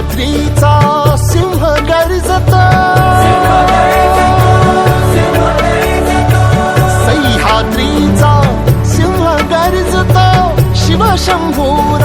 रात्रीचा सिंह गर्जत. सह्याद्रीचा सिंह गर्जत. शिवशंभू